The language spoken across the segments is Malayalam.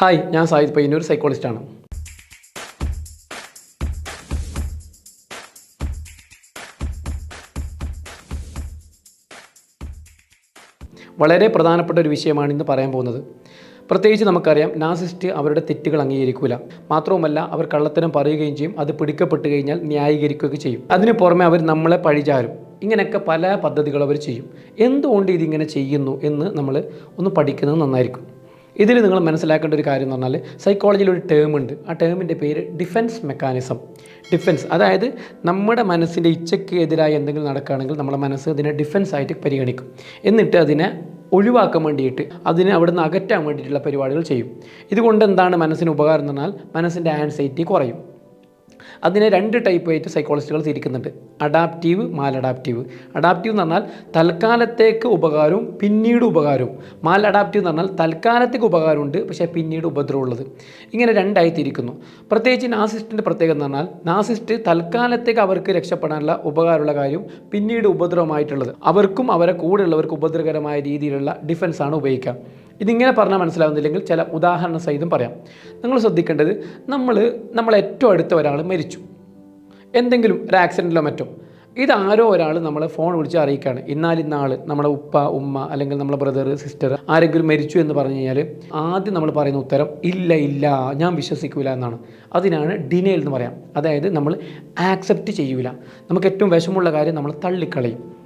ഹായ് ഞാൻ സാഹിദ് പയ്യന്നൂർ സൈക്കോളജിസ്റ്റാണ് വളരെ പ്രധാനപ്പെട്ട ഒരു വിഷയമാണ് ഇന്ന് പറയാൻ പോകുന്നത്. പ്രത്യേകിച്ച് നമുക്കറിയാം നാസിസ്റ്റ് അവരുടെ തെറ്റുകൾ അംഗീകരിക്കില്ല മാത്രവുമല്ല അവർ കള്ളത്തരം പറയുകയും ചെയ്യും അത് പിടിക്കപ്പെട്ട് കഴിഞ്ഞാൽ ന്യായീകരിക്കുകയൊക്കെ ചെയ്യും. അതിന് പുറമെ അവർ നമ്മളെ പഴിചാരും. ഇങ്ങനെയൊക്കെ പല പദ്ധതികൾ അവർ ചെയ്യും. എന്തുകൊണ്ട് ഇതിങ്ങനെ ചെയ്യുന്നു എന്ന് നമ്മൾ ഒന്ന് പഠിക്കുന്നത് നന്നായിരിക്കും. ഇതിൽ നിങ്ങൾ മനസ്സിലാക്കേണ്ട ഒരു കാര്യം എന്ന് പറഞ്ഞാൽ സൈക്കോളജിയിൽ ഒരു ടേം ഉണ്ട്. ആ ടേമിന്റെ പേര് ഡിഫൻസ് മെക്കാനിസം ഡിഫൻസ് അതായത് നമ്മുടെ മനസ്സിന്റെ ഇച്ഛയ്ക്ക് എതിരായി എന്തെങ്കിലും നടക്കുകയാണെങ്കിൽ നമ്മുടെ മനസ്സ് അതിനെ ഡിഫൻസ് ആയിട്ട് പരിഗണിക്കും. എന്നിട്ട് അതിനെ ഒഴിവാക്കാൻ വേണ്ടിയിട്ട് അതിനെ അവിടെ നിന്ന് അകറ്റാൻ വേണ്ടിയിട്ടുള്ള പരിപാടികൾ ചെയ്യും. ഇതുകൊണ്ട് എന്താണ് മനസ്സിന് ഉപകാരം എന്ന് പറഞ്ഞാൽ മനസ്സിന്റെ ആൻസൈറ്റി കുറയും. അതിനെ രണ്ട് ടൈപ്പ് ആയിട്ട് സൈക്കോളജിസ്റ്റുകൾ തിരിക്കുന്നുണ്ട്. അഡാപ്റ്റീവ് മാൽ അഡാപ്റ്റീവ് അഡാപ്റ്റീവ് എന്ന് പറഞ്ഞാൽ തൽക്കാലത്തേക്ക് ഉപകാരവും പിന്നീട് ഉപകാരവും. മാൽ അഡാപ്റ്റീവ് എന്ന് പറഞ്ഞാൽ തൽക്കാലത്തേക്ക് ഉപകാരമുണ്ട് പക്ഷേ പിന്നീട് ഉപദ്രവമുള്ളത് ഇങ്ങനെ രണ്ടായി തിരിക്കുന്നു. പ്രത്യേകിച്ച് നാസിസ്റ്റിന്റെ പ്രത്യേകത എന്ന് പറഞ്ഞാൽ നാസിസ്റ്റ് തൽക്കാലത്തേക്ക് അവർക്ക് രക്ഷപ്പെടാനുള്ള ഉപകാരമുള്ള കാര്യം പിന്നീട് ഉപദ്രവമായിട്ടുള്ളത്. അവർക്കും അവരെ കൂടെയുള്ളവർക്ക് ഉപദ്രവകരമായ രീതിയിലുള്ള ഡിഫൻസാണ് ഉപയോഗിക്കുക. ഇതിങ്ങനെ പറഞ്ഞാൽ മനസ്സിലാവുന്നില്ലെങ്കിൽ ചില ഉദാഹരണ സഹിതം പറയാം. നിങ്ങൾ ശ്രദ്ധിക്കേണ്ടത് നമ്മൾ നമ്മൾ ഏറ്റവും അടുത്ത ഒരാൾ മരിച്ചു. എന്തെങ്കിലും ഒരു ആക്സിഡന്റിലോ മറ്റോ. ഇതാരോ ഒരാൾ നമ്മളെ ഫോൺ വിളിച്ച് അറിയിക്കുകയാണ് ഇന്നാൽ ഇന്നാൾ നമ്മുടെ ഉപ്പ ഉമ്മ അല്ലെങ്കിൽ നമ്മുടെ ബ്രദർ സിസ്റ്റർ ആരെങ്കിലും മരിച്ചു എന്ന് പറഞ്ഞു കഴിഞ്ഞാൽ ആദ്യം നമ്മൾ പറയുന്ന ഉത്തരം ഇല്ല ഇല്ല ഞാൻ വിശ്വസിക്കില്ല എന്നാണ്. അതിനാണ് ഡിനേൽ എന്ന് പറയാം. അതായത് നമ്മൾ ആക്സെപ്റ്റ് ചെയ്യൂല. നമുക്ക് ഏറ്റവും വിഷമമുള്ള കാര്യം നമ്മൾ തള്ളിക്കളയും.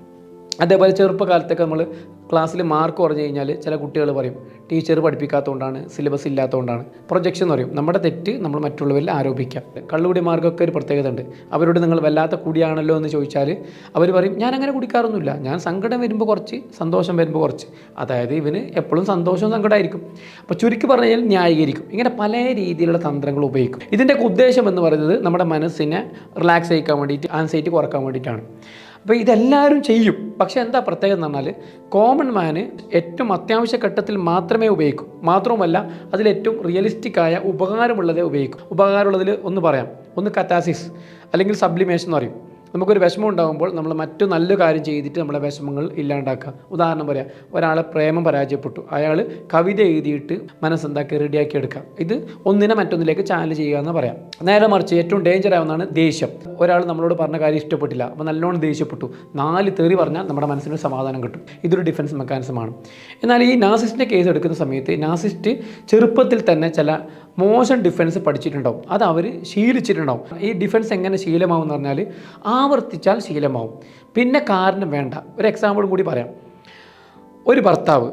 അതേപോലെ ചെറുപ്പകാലത്തൊക്കെ നമ്മൾ ക്ലാസ്സിൽ മാർക്ക് കുറഞ്ഞു കഴിഞ്ഞാൽ ചില കുട്ടികൾ പറയും ടീച്ചർ പഠിപ്പിക്കാത്തതുകൊണ്ടാണ് സിലബസ് ഇല്ലാത്തതുകൊണ്ടാണ്. പ്രൊജക്ഷൻ എന്ന് പറയും. നമ്മുടെ തെറ്റ് നമ്മൾ മറ്റുള്ളവരിൽ ആരോപിക്കാം കള്ളുകുടി മാർഗമൊക്കെ ഒരു പ്രത്യേകത ഉണ്ട്. അവരോട് നിങ്ങൾ വല്ലാത്ത കുടിയാണല്ലോ എന്ന് ചോദിച്ചാൽ അവർ പറയും ഞാൻ അങ്ങനെ കുടിക്കാറൊന്നുമില്ല. ഞാൻ സങ്കടം വരുമ്പോൾ കുറച്ച് സന്തോഷം വരുമ്പോൾ കുറച്ച്. അതായത് ഇവന് എപ്പോഴും സന്തോഷവും സങ്കടമായിരിക്കും. അപ്പോൾ ചുരുക്കി പറഞ്ഞാൽ ന്യായീകരിക്കും. ഇങ്ങനെ പല രീതിയിലുള്ള തന്ത്രങ്ങൾ ഉപയോഗിക്കും. ഇതിന്റെയൊക്കെ ഉദ്ദേശം എന്ന് പറയുന്നത് നമ്മുടെ മനസ്സിനെ റിലാക്സ് ചെയ്യിക്കാൻ വേണ്ടിയിട്ട് ആൻസൈറ്റി കുറയ്ക്കാൻ വേണ്ടിയിട്ടാണ്. അപ്പോൾ ഇതെല്ലാവരും ചെയ്യും. പക്ഷേ എന്താ പ്രത്യേകത എന്ന് പറഞ്ഞാൽ കോമൺ മാന് ഏറ്റവും അത്യാവശ്യ ഘട്ടത്തിൽ മാത്രമേ ഉപയോഗിക്കൂ. മാത്രവുമല്ല അതിലേറ്റവും റിയലിസ്റ്റിക് ആയ ഉപകാരമുള്ളതേ ഉപയോഗിക്കും. ഉപകാരമുള്ളതിൽ ഒന്ന് പറയാം. ഒന്ന് കത്താസിസ് അല്ലെങ്കിൽ സബ്ലിമേഷൻ എന്ന് പറയും. നമുക്കൊരു വിഷമം ഉണ്ടാകുമ്പോൾ നമ്മൾ മറ്റു നല്ല കാര്യം ചെയ്തിട്ട് നമ്മളെ വിഷമങ്ങൾ ഇല്ലാണ്ടാക്കുക. ഉദാഹരണം പറയാം ഒരാളെ പ്രേമം പരാജയപ്പെട്ടു. അയാൾ കവിത എഴുതിയിട്ട് മനസ്സെന്താക്കി റെഡിയാക്കി എടുക്കുക. ഇത് ഒന്നിനെ മറ്റൊന്നിലേക്ക് ചാനൽ ചെയ്യുക എന്ന് പറയാം. നേരെ മറിച്ച് ഏറ്റവും ഡേഞ്ചർ ആവുന്നതാണ് ദേഷ്യം. ഒരാൾ നമ്മളോട് പറഞ്ഞ കാര്യം ഇഷ്ടപ്പെട്ടില്ല അപ്പോൾ നല്ലോണം ദേഷ്യപ്പെട്ടു. നാല് തെറി പറഞ്ഞാൽ നമ്മുടെ മനസ്സിന് സമാധാനം കിട്ടും. ഇതൊരു ഡിഫൻസ് മെക്കാനിസമാണ് എന്നാൽ ഈ നാസിസ്റ്റിന്റെ കേസ് എടുക്കുന്ന സമയത്ത് നാസിസ്റ്റ് ചെറുപ്പത്തിൽ തന്നെ ചില മോശം ഡിഫൻസ് പഠിച്ചിട്ടുണ്ടാവും. അത് അവർ ശീലിച്ചിട്ടുണ്ടാവും. ഈ ഡിഫൻസ് എങ്ങനെ ശീലമാവും എന്ന് പറഞ്ഞാൽ ആവർത്തിച്ചാൽ ശീലമാവും. പിന്നെ കാരണം വേണ്ട. ഒരു എക്സാമ്പിളും കൂടി പറയാം. ഒരു ഭർത്താവ്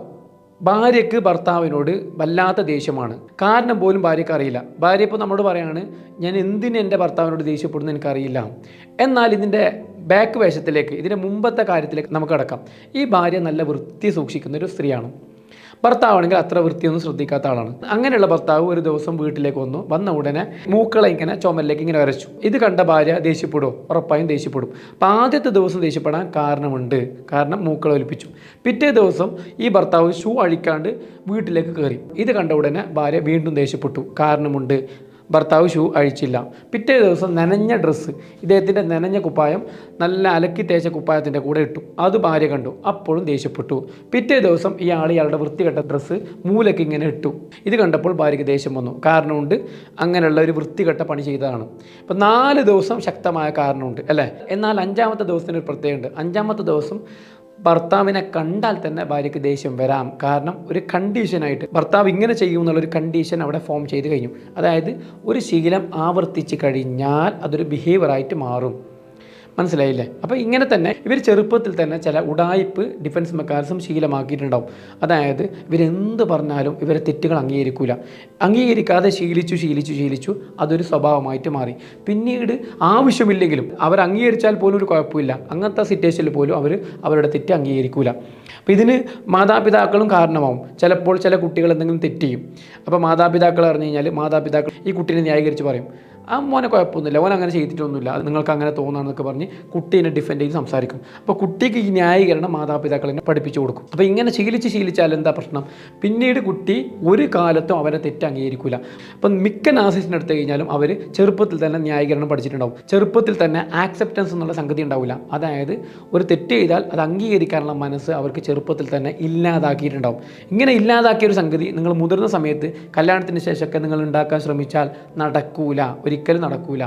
ഭാര്യയ്ക്ക് ഭർത്താവിനോട് വല്ലാത്ത ദേഷ്യമാണ്. കാരണം പോലും ഭാര്യയ്ക്ക് അറിയില്ല. ഭാര്യ ഇപ്പോൾ നമ്മോട് പറയാണ് ഞാൻ എന്തിന് എന്റെ ഭർത്താവിനോട് ദേഷ്യപ്പെടുന്നു എനിക്കറിയില്ല. എന്നാൽ ഇതിന്റെ ബാക്ക് വേഷത്തിലേക്ക് ഇതിന്റെ മുമ്പത്തെ കാര്യത്തിലേക്ക് നമുക്ക് കിടക്കാം. ഈ ഭാര്യ നല്ല വൃത്തി സൂക്ഷിക്കുന്ന ഒരു സ്ത്രീയാണ്. ഭർത്താവാണെങ്കിൽ അത്ര വൃത്തിയൊന്നും ശ്രദ്ധിക്കാത്ത ആളാണ്. അങ്ങനെയുള്ള ഭർത്താവ് ഒരു ദിവസം വീട്ടിലേക്ക് വന്നു. വന്ന ഉടനെ മൂക്കളെ ഇങ്ങനെ ചുമലിലേക്ക് ഇങ്ങനെ വരച്ചു. ഇത് കണ്ട ഭാര്യ ദേഷ്യപ്പെടും ഉറപ്പായും ദേഷ്യപ്പെടും. അപ്പം ആദ്യത്തെ ദിവസം ദേഷ്യപ്പെടാൻ കാരണമുണ്ട്. കാരണം മൂക്കളെ ഒലിപ്പിച്ചു. പിറ്റേ ദിവസം ഈ ഭർത്താവ് ഷൂ അഴിക്കാണ്ട് വീട്ടിലേക്ക് കയറി ഇത് കണ്ട ഉടനെ ഭാര്യ വീണ്ടും ദേഷ്യപ്പെട്ടു. കാരണമുണ്ട്. ഭർത്താവ് ഷൂ അഴിച്ചില്ല. പിറ്റേ ദിവസം നനഞ്ഞ ഡ്രസ്സ് ഇദ്ദേഹത്തിന്റെ നനഞ്ഞ കുപ്പായം നല്ല അലക്കി തേച്ച കുപ്പായത്തിന്റെ കൂടെ ഇട്ടു. അത് ഭാര്യ കണ്ടു. അപ്പോഴും ദേഷ്യപ്പെട്ടു. പിറ്റേ ദിവസം ഇയാൾ ഇയാളുടെ വൃത്തികെട്ട ഡ്രസ്സ് മൂലയ്ക്ക് ഇങ്ങനെ ഇട്ടു. ഇത് കണ്ടപ്പോൾ ഭാര്യയ്ക്ക് ദേഷ്യം വന്നു. കാരണമുണ്ട് അങ്ങനെയുള്ള ഒരു വൃത്തികെട്ട പണി ചെയ്തതാണ്. ഇപ്പം നാല് ദിവസം ശക്തമായ കാരണമുണ്ട് അല്ലേ? എന്നാൽ അഞ്ചാമത്തെ ദിവസത്തിന് ഒരു പ്രത്യേകമുണ്ട് അഞ്ചാമത്തെ ദിവസം ഭർത്താവിനെ കണ്ടാൽ തന്നെ ഭാര്യയ്ക്ക് ദേഷ്യം വരാം. കാരണം ഒരു കണ്ടീഷനായിട്ട് ഭർത്താവ് ഇങ്ങനെ ചെയ്യും എന്നുള്ളൊരു കണ്ടീഷൻ അവിടെ ഫോം ചെയ്ത് കഴിഞ്ഞു. അതായത് ഒരു ശീലം ആവർത്തിച്ച് കഴിഞ്ഞാൽ അതൊരു ബിഹേവിയറായിട്ട് മാറും. മനസ്സിലായില്ലേ? അപ്പോൾ ഇങ്ങനെ തന്നെ ഇവർ ചെറുപ്പത്തിൽ തന്നെ ചില ഉടായ്പ് ഡിഫൻസ് മെക്കാനിസം ശീലമാക്കിയിട്ടുണ്ടാവും. അതായത് ഇവരെന്ത് പറഞ്ഞാലും ഇവരെ തെറ്റുകൾ അംഗീകരിക്കില്ല അംഗീകരിക്കാതെ ശീലിച്ചു ശീലിച്ചു ശീലിച്ചു അതൊരു സ്വഭാവമായിട്ട് മാറി. പിന്നീട് ആവശ്യമില്ലെങ്കിലും അവർ അംഗീകരിച്ചാൽ പോലും ഒരു കുഴപ്പമില്ല. അങ്ങനത്തെ സിറ്റുവേഷനിൽ പോലും അവർ അവരുടെ തെറ്റ് അംഗീകരിക്കൂല. അപ്പോൾ ഇതിന് മാതാപിതാക്കളും കാരണമാവും. ചിലപ്പോൾ ചില കുട്ടികൾ എന്തെങ്കിലും തെറ്റ് ചെയ്യും. അപ്പോൾ മാതാപിതാക്കൾ അറിഞ്ഞു കഴിഞ്ഞാൽ മാതാപിതാക്കൾ ഈ കുട്ടീനെ ന്യായീകരിച്ച് പറയും. ആ മോനെ കുഴപ്പമൊന്നുമില്ല. ഓൻ അങ്ങനെ ചെയ്തിട്ടൊന്നുമില്ല. അത് നിങ്ങൾക്ക് അങ്ങനെ തോന്നാന്നൊക്കെ പറഞ്ഞ് കുട്ടീനെ ഡിഫെൻഡ് ചെയ്ത് സംസാരിക്കും. അപ്പോൾ കുട്ടിക്ക് ഈ ന്യായീകരണം മാതാപിതാക്കളെ പഠിപ്പിച്ചു കൊടുക്കും. അപ്പോൾ ഇങ്ങനെ ശീലിച്ച് ശീലിച്ചാൽ എന്താ പ്രശ്നം? പിന്നീട് കുട്ടി ഒരു കാലത്തും അവരെ തെറ്റ് അംഗീകരിക്കില്ല അപ്പം മിക്ക നാസിസിനെ എടുത്തു കഴിഞ്ഞാലും അവർ ചെറുപ്പത്തിൽ തന്നെ ന്യായീകരണം പഠിച്ചിട്ടുണ്ടാവും. ചെറുപ്പത്തിൽ തന്നെ ആക്സെപ്റ്റൻസ് എന്നുള്ള സംഗതി ഉണ്ടാവില്ല. അതായത് ഒരു തെറ്റ് ചെയ്താൽ അത് അംഗീകരിക്കാനുള്ള മനസ്സ് അവർക്ക് ചെറുപ്പത്തിൽ തന്നെ ഇല്ലാതാക്കിയിട്ടുണ്ടാവും. ഇങ്ങനെ ഇല്ലാതാക്കിയ ഒരു സംഗതി നിങ്ങൾ മുതിർന്ന സമയത്ത് കല്യാണത്തിന് ശേഷമൊക്കെ നിങ്ങൾ ഉണ്ടാക്കാൻ ശ്രമിച്ചാൽ നടക്കൂല. ഒരിക്കലും നടക്കൂല.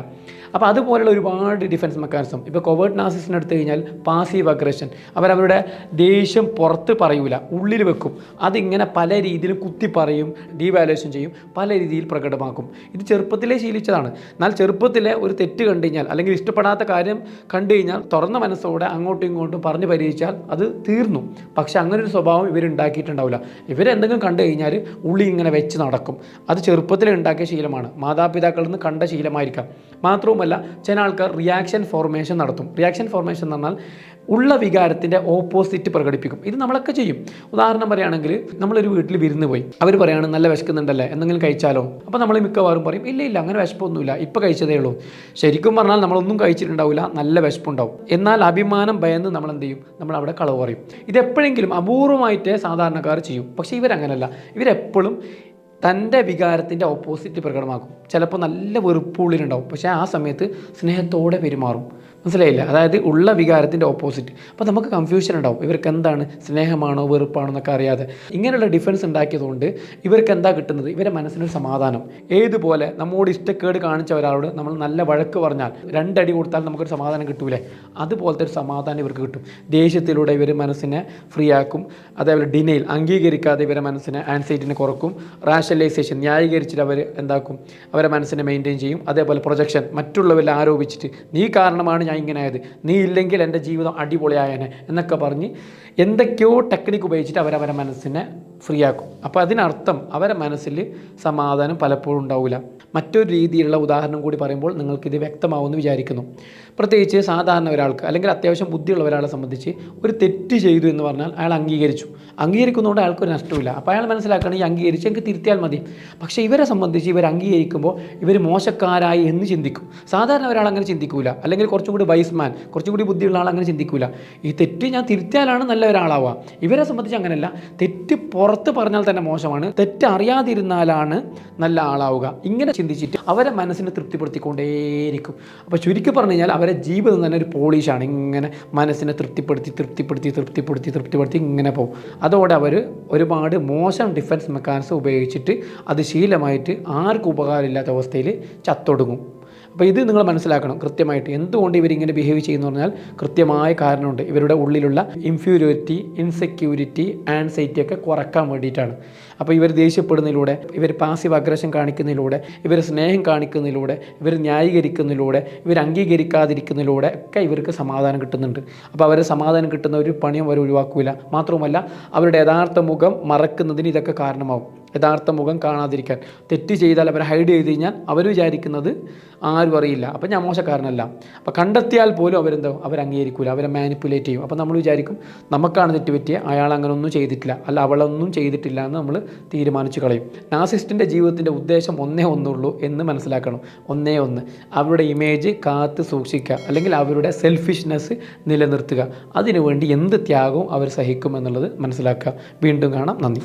അപ്പോൾ അതുപോലുള്ള ഒരുപാട് ഡിഫൻസ് മെക്കാനിസം ഇപ്പോൾ കൊവേർട്ട് നാസിസിനെ എടുത്തു കഴിഞ്ഞാൽ പാസീവ് അഗ്രഷൻ അവരവരുടെ ദേഷ്യം പുറത്ത് പറയൂല ഉള്ളിൽ വെക്കും. അതിങ്ങനെ പല രീതിയിലും കുത്തി പറയും ഡീവാലുവേഷൻ ചെയ്യും പല രീതിയിൽ പ്രകടമാക്കും. ഇത് ചെറുപ്പത്തിലേ ശീലിച്ചതാണ്. എന്നാൽ ചെറുപ്പത്തിലെ ഒരു തെറ്റ് കണ്ടു കഴിഞ്ഞാൽ അല്ലെങ്കിൽ ഇഷ്ടപ്പെടാത്ത കാര്യം കണ്ടു കഴിഞ്ഞാൽ തുറന്ന മനസ്സോടെ അങ്ങോട്ടും ഇങ്ങോട്ടും പറഞ്ഞ് പരിഹരിച്ചാൽ അത് തീർന്നു. പക്ഷെ അങ്ങനെ ഒരു സ്വഭാവം ഇവരുണ്ടാക്കിയിട്ടുണ്ടാവില്ല. ഇവരെന്തെങ്കിലും കണ്ടു കഴിഞ്ഞാൽ ഉള്ളി ഇങ്ങനെ വെച്ച് നടക്കും. അത് ചെറുപ്പത്തിൽ ഉണ്ടാക്കിയ ശീലമാണ്. മാതാപിതാക്കളിൽ നിന്ന് കണ്ട ശീലമായിരിക്കാം. മാത്രവുമല്ല ചില ആൾക്കാർ റിയാക്ഷൻ ഫോർമേഷൻ നടത്തും. റിയാക്ഷൻ ഫോർമേഷൻ എന്ന് പറഞ്ഞാൽ ഉള്ള വികാരത്തിന്റെ ഓപ്പോസിറ്റ് പ്രകടിപ്പിക്കും. ഇത് നമ്മളൊക്കെ ചെയ്യും. ഉദാഹരണം പറയുകയാണെങ്കിൽ നമ്മളൊരു വീട്ടിൽ വിരുന്ന് പോയി. അവർ പറയുകയാണ് നല്ല വിശക്കുന്നുണ്ടല്ലേ? എന്തെങ്കിലും കഴിച്ചാലോ? അപ്പോൾ നമ്മൾ മിക്കവാറും പറയും ഇല്ല ഇല്ല അങ്ങനെ വിശപ്പൊന്നുമില്ല. ഇപ്പോൾ കഴിച്ചതേ ഉള്ളൂ. ശരിക്കും പറഞ്ഞാൽ നമ്മളൊന്നും കഴിച്ചിട്ടുണ്ടാവില്ല. നല്ല വിശപ്പുണ്ടാവും. എന്നാൽ അഭിമാനം ഭയന്ന് നമ്മൾ എന്ത് ചെയ്യും? നമ്മൾ അവിടെ കളവ് പറയും. ഇതെപ്പോഴെങ്കിലും അപൂർവമായിട്ടേ സാധാരണക്കാർ ചെയ്യും. പക്ഷേ ഇവരങ്ങനല്ല. ഇവരെപ്പോഴും തന്റെ വികാരത്തിന്റെ ഓപ്പോസിറ്റ് പ്രകടമാക്കും. ചിലപ്പോൾ നല്ല വെറുപ്പുള്ളിലുണ്ടാവും. പക്ഷേ ആ സമയത്ത് സ്നേഹത്തോടെ പെരുമാറും. മനസ്സിലായില്ല. അതായത് ഉള്ള വികാരത്തിന്റെ ഓപ്പോസിറ്റ് അപ്പോൾ നമുക്ക് കൺഫ്യൂഷൻ ഉണ്ടാവും. ഇവർക്ക് എന്താണ്? സ്നേഹമാണോ? വെറുപ്പാണോ എന്നൊക്കെ അറിയാതെ. ഇങ്ങനെയുള്ള ഡിഫറൻസ് ഉണ്ടാക്കിയതുകൊണ്ട് ഇവർക്ക് എന്താ കിട്ടുന്നത്? ഇവരെ മനസ്സിനൊരു സമാധാനം. ഏതുപോലെ നമ്മോട് ഇഷ്ടക്കേട് കാണിച്ച ഒരാളോട് നമ്മൾ നല്ല വഴക്ക് പറഞ്ഞാൽ രണ്ടടി കൊടുത്താൽ നമുക്കൊരു സമാധാനം കിട്ടൂലേ? അതുപോലത്തെ ഒരു സമാധാനം ഇവർക്ക് കിട്ടും. ദേഷ്യത്തിലൂടെ ഇവർ മനസ്സിനെ ഫ്രീ ആക്കും. അതേപോലെ ഡിനയിൽ അംഗീകരിക്കാതെ ഇവരെ മനസ്സിനെ ആൻസൈറ്റിനെ കുറക്കും. റാഷ്യലൈസേഷൻ ന്യായീകരിച്ചിട്ട് അവർ എന്താക്കും? അവരെ മനസ്സിനെ മെയിന്റെയിൻ ചെയ്യും. അതേപോലെ പ്രൊജക്ഷൻ മറ്റുള്ളവരിൽ ആരോപിച്ചിട്ട് നീ കാരണമാണ് ഞാൻ ഇങ്ങനെ ആയത് നീ ഇല്ലെങ്കിൽ എന്റെ ജീവിതം അടിപൊളിയായനെ എന്നൊക്കെ പറഞ്ഞ് എന്തൊക്കെയോ ടെക്നിക്ക് ഉപയോഗിച്ചിട്ട് അവരവരെ മനസ്സിനെ ഫ്രീ ആക്കും. അപ്പോൾ അതിനർത്ഥം അവരെ മനസ്സിൽ സമാധാനം പലപ്പോഴും ഉണ്ടാവില്ല മറ്റൊരു രീതിയിലുള്ള ഉദാഹരണം കൂടി പറയുമ്പോൾ നിങ്ങൾക്കിത് വ്യക്തമാവുമെന്ന് വിചാരിക്കുന്നു. പ്രത്യേകിച്ച് സാധാരണ ഒരാൾക്ക് അല്ലെങ്കിൽ അത്യാവശ്യം ബുദ്ധിയുള്ള ഒരാളെ സംബന്ധിച്ച് ഒരു തെറ്റ് ചെയ്തു എന്ന് പറഞ്ഞാൽ അയാൾ അംഗീകരിച്ചു. അംഗീകരിക്കുന്നതുകൊണ്ട് അയാൾക്കൊരു നഷ്ടമില്ല അപ്പോൾ അയാൾ മനസ്സിലാക്കുകയാണെങ്കിൽ ഈ അംഗീകരിച്ച് എനിക്ക് തിരുത്തിയാൽ മതി. പക്ഷേ ഇവരെ സംബന്ധിച്ച് ഇവർ അംഗീകരിക്കുമ്പോൾ ഇവർ മോശക്കാരായി എന്ന് ചിന്തിക്കും. സാധാരണ ഒരാൾ അങ്ങനെ ചിന്തിക്കില്ല അല്ലെങ്കിൽ കുറച്ചും വൈസ്മാൻ കുറച്ചും കൂടി ബുദ്ധിയുള്ള ആൾ അങ്ങനെ ചിന്തിക്കില്ല ഈ തെറ്റ് ഞാൻ തിരുത്തിയാലാണ് നല്ല ഒരാളാവുക. ഇവരെ സംബന്ധിച്ച് അങ്ങനെയല്ല. തെറ്റ് പുറത്ത് പറഞ്ഞാൽ തന്നെ മോശമാണ്. തെറ്റ് അറിയാതിരുന്നാലാണ് നല്ല ആളാവുക. ഇങ്ങനെ ചിന്തിച്ചിട്ട് അവരെ മനസ്സിനെ തൃപ്തിപ്പെടുത്തിക്കൊണ്ടേയിരിക്കും. അപ്പോൾ ചുരുക്കി പറഞ്ഞു കഴിഞ്ഞാൽ അവരെ ജീവിതം തന്നെ ഒരു പോളിഷാണ് ഇങ്ങനെ മനസ്സിനെ തൃപ്തിപ്പെടുത്തി തൃപ്തിപ്പെടുത്തി തൃപ്തിപ്പെടുത്തി തൃപ്തിപ്പെടുത്തി ഇങ്ങനെ പോകും. അതോടെ അവർ ഒരുപാട് മോശം ഡിഫൻസ് മെക്കാനിസം ഉപയോഗിച്ചിട്ട് അത് ശീലമായിട്ട് ആർക്കും ഉപകാരമില്ലാത്ത അവസ്ഥയിൽ ചത്തൊടുങ്ങും. അപ്പോൾ ഇത് നിങ്ങൾ മനസ്സിലാക്കണം കൃത്യമായിട്ട്. എന്തുകൊണ്ട് ഇവരിങ്ങനെ ബിഹേവ് ചെയ്യുന്നു പറഞ്ഞാൽ കൃത്യമായ കാരണമുണ്ട്. ഇവരുടെ ഉള്ളിലുള്ള ഇൻഫ്യൂരിറ്റി ഇൻസെക്യൂരിറ്റി ആൻസൈറ്റി ഒക്കെ കുറയ്ക്കാൻ വേണ്ടിയിട്ടാണ്. അപ്പോൾ ഇവർ ദേഷ്യപ്പെടുന്നതിലൂടെ ഇവർ പാസീവ് അഗ്രഷൻ കാണിക്കുന്നതിലൂടെ ഇവർ സ്നേഹം കാണിക്കുന്നതിലൂടെ ഇവർ ന്യായീകരിക്കുന്നതിലൂടെ ഇവർ അംഗീകരിക്കാതിരിക്കുന്നതിലൂടെ ഒക്കെ ഇവർക്ക് സമാധാനം കിട്ടുന്നുണ്ട്. അപ്പോൾ അവരെ സമാധാനം കിട്ടുന്ന ഒരു പണിയും അവർ ഒഴിവാക്കില്ല മാത്രവുമല്ല അവരുടെ യഥാർത്ഥ മുഖം മറക്കുന്നതിന് ഇതൊക്കെ കാരണമാവും. യഥാർത്ഥ മുഖം കാണാതിരിക്കാൻ. തെറ്റ് ചെയ്താൽ അവരെ ഹൈഡ് ചെയ്ത് കഴിഞ്ഞാൽ അവർ വിചാരിക്കുന്നത് ആരും അറിയില്ല. അപ്പം ഞാൻ മോശക്കാരനല്ല. അപ്പം കണ്ടെത്തിയാൽ പോലും അവരെന്തോ അവർ അംഗീകരിക്കില്ല അവരെ മാനിപ്പുലേറ്റ് ചെയ്യും. അപ്പം നമ്മൾ വിചാരിക്കും നമുക്കാണ് തെറ്റ് പറ്റിയ അയാൾ അങ്ങനെ ഒന്നും ചെയ്തിട്ടില്ല. അല്ല അവളൊന്നും ചെയ്തിട്ടില്ല എന്ന് നമ്മൾ തീരുമാനിച്ചു കളയും. നാസിസ്റ്റിന്റെ ജീവിതത്തിന്റെ ഉദ്ദേശം ഒന്നേ ഒന്നുള്ളൂ എന്ന് മനസ്സിലാക്കണം. ഒന്നേ ഒന്ന് അവരുടെ ഇമേജ് കാത്ത് സൂക്ഷിക്കുക. അല്ലെങ്കിൽ അവരുടെ സെൽഫിഷ്നെസ് നിലനിർത്തുക. അതിനുവേണ്ടി എന്ത് ത്യാഗവും അവർ സഹിക്കും എന്നുള്ളത് മനസ്സിലാക്കുക. വീണ്ടും കാണാം. നന്ദി.